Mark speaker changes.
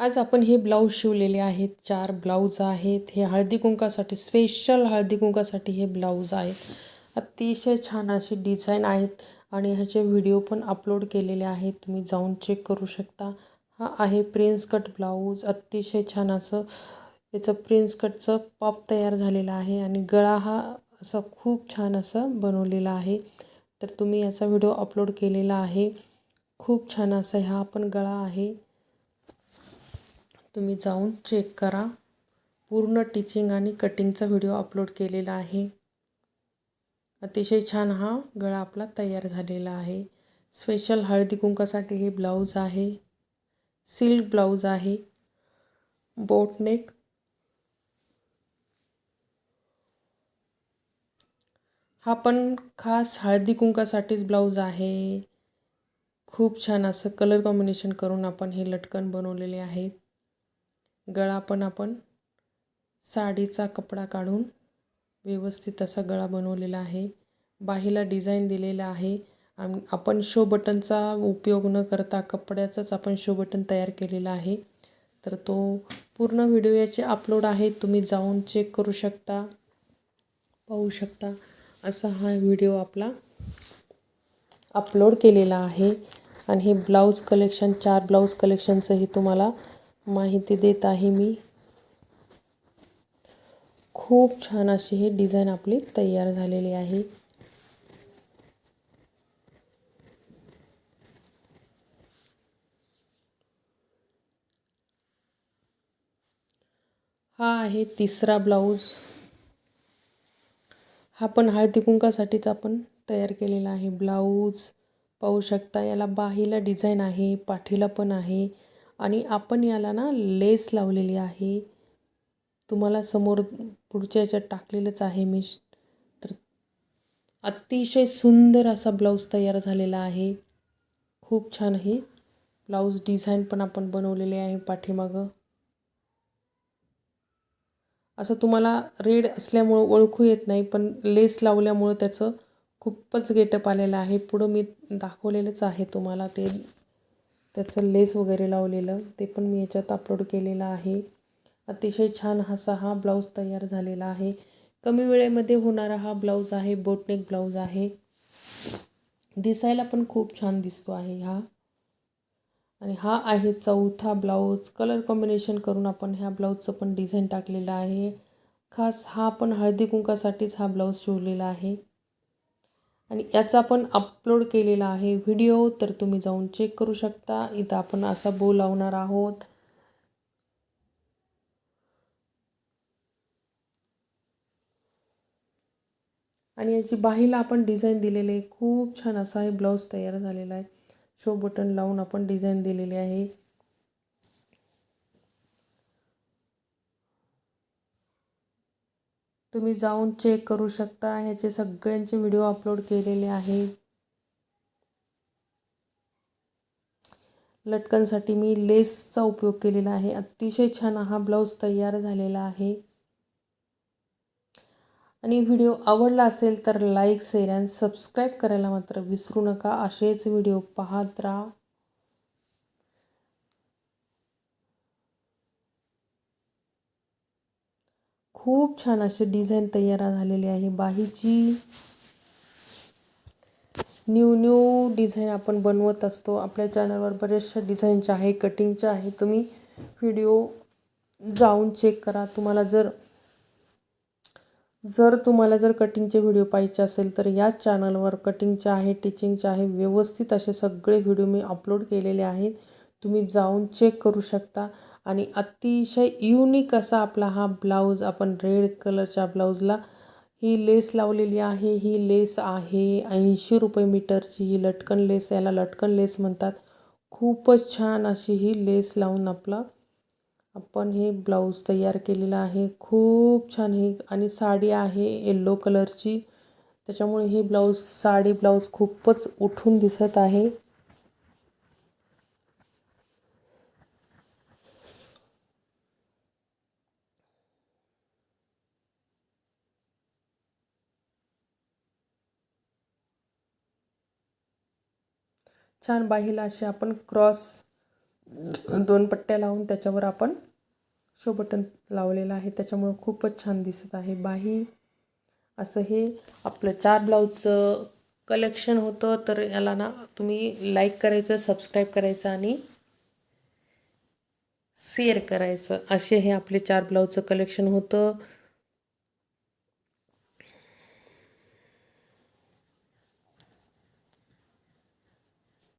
Speaker 1: आज आपण हे ब्लाऊज शिवलेले आहेत. चार ब्लाऊज आहेत. हे हळदी कुंकासाठी स्पेशल हळदी कुंकासाठी हे ब्लाऊज आहेत. अतिशय छान असे डिझाईन आहेत आणि ह्याचे व्हिडिओ पण अपलोड केलेले आहेत. तुम्ही जाऊन चेक करू शकता. हा आहे प्रिन्स कट ब्लाऊज. अतिशय छान असं याचं प्रिन्स कटचं पॉप तयार झालेलं आहे आणि गळा हा असा खूप छान असं बनवलेला आहे. तर तुम्ही याचा व्हिडिओ अपलोड केलेला आहे. खूप छान असा हा पण गळा आहे. तुम्ही जाऊन चेक करा. पूर्ण टिचिंग आणि कटिंगचा व्हिडिओ अपलोड केलेला आहे. अतिशय छान हा गळा आपला तयार झालेला आहे. स्पेशल हळदी कुंकासाठी हे ब्लाऊज आहे. सिल्क ब्लाऊज आहे. बोटनेक हा पण खास हळदी कुंकासाठीच ब्लाऊज आहे. खूप छान असं कलर कॉम्बिनेशन करून आपण हे लटकन बनवलेले आहेत. गळा पण आपण साडीचा कपडा काढून व्यवस्थित असा गळा बनवलेला आहे. बाहीला डिझाईन दिलेला आहे. आम आपण शो बटनचा उपयोग न करता कपड्याचाच आपण शो बटन तयार केलेला आहे. तर तो पूर्ण व्हिडिओ याचे अपलोड आहे. तुम्ही जाऊन चेक करू शकता पाहू शकता. असा हा व्हिडिओ आपला अपलोड केलेला आहे. आणि हे ब्लाऊज कलेक्शन चार ब्लाऊज कलेक्शनचंही तुम्हाला माहिती देत आहे मी. खूप छान अशी हे डिझाईन आपली तयार झालेली आहे. हा आहे तिसरा ब्लाऊज. हा पण हळदी कुंकासाठीच आपण तयार केलेला आहे. ब्लाऊज पाहू शकता याला बाहीला डिझाईन आहे पाठीला पण आहे. आणि आपण याला ना लेस लावलेली आहे. तुम्हाला समोर पुढच्या याच्यात टाकलेलंच आहे मी. तर अतिशय सुंदर असा ब्लाऊज तयार झालेला आहे. खूप छान आहे. ब्लाऊज डिझाईन पण आपण बनवलेले आहे पाठीमागं. असं तुम्हाला रेड असल्यामुळं ओळखू येत नाही पण लेस लावल्यामुळं त्याचं खूपच गेटअप आलेलं आहे. पुढं मी दाखवलेलंच आहे तुम्हाला ते. त्याचं लेस वगैरे लावलेलं ते पण मी याच्यात अपलोड केलेलं आहे. अतिशय छान असा हा ब्लाऊज तयार झालेला आहे. कमी वेळेमध्ये होणारा हा ब्लाऊज आहे बोटनेक ब्लाऊज आहे. दिसायला पण खूप छान दिसतो आहे हा. आणि हा आहे चौथा ब्लाऊज. कलर कॉम्बिनेशन करून आपण ह्या ब्लाऊजचं पण डिझाईन टाकलेलं आहे. खास हा पण हळदी कुंकासाठीच हा ब्लाऊज शिवलेला आहे. आणि याचा आपण अपलोड केलेला आहे व्हिडिओ तर तुम्ही जाऊन चेक करू शकता. इथं आपण असा बो लावणार आहोत. आणि याची बाहीला आपण डिझाईन दिलेली आहे. खूप छान असा हे ब्लाऊज तयार झालेला आहे. शो बटन लावून आपण डिझाईन दिलेली आहे. तुम्ही जाऊन चेक करू शकता. ह्याचे सगळ्यांचे व्हिडिओ अपलोड केलेले आहे. लटकनसाठी मी लेसचा उपयोग केलेला आहे. अतिशय छान हा ब्लाऊज तयार झालेला आहे. आणि व्हिडिओ आवडला असेल तर लाईक शेअर अँड सबस्क्राईब करायला मात्र विसरू नका. असेच व्हिडिओ पाहत राहा. खूप छान असे डिझाईन तयार झालेले आहे. बाहीची न्यू न्यू डिझाईन आपण बनवत असतो. आपल्या चॅनलवर बरेचशा डिझाईनच्या आहे कटिंगच्या आहे. तुम्ही व्हिडिओ जाऊन चेक करा. तुम्हाला जर जर तुम्हाला जर कटिंगचे व्हिडिओ पाहिजे असेल तर याच चॅनलवर कटिंगचे आहे टिचिंगचे आहे व्यवस्थित असे सगळे व्हिडिओ मी अपलोड केलेले आहेत. तुम्ही जाऊन चेक करू शकता. आणि अतिशय युनिक असा आपला हा ब्लाऊज आपण रेड कलरच्या ब्लाऊजला ही लेस लावलेली आहे. ही लेस आहे ऐंशी रुपये मीटरची. ही लटकन लेस याला लटकन लेस म्हणतात. खूपच छान अशी ही लेस लावून आपला आपण हे ब्लाऊज तयार केलेलं आहे. खूप छान हे आणि साडी आहे येल्लो कलरची त्याच्यामुळे हे ब्लाऊज साडी ब्लाऊज खूपच उठून दिसत आहे. छान बाहीला असे आपण क्रॉस दोन पट्ट्या लावून त्याच्यावर आपण शो बटन लावलेलं आहे. त्याच्यामुळं खूपच छान दिसत आहे. बाही असं हे आपलं चार ब्लाऊजचं कलेक्शन होतं तर याला ना तुम्ही लाईक करायचं सबस्क्राईब करायचं आणि शेअर करायचं. असे हे आपले चार ब्लाऊजचं कलेक्शन होतं.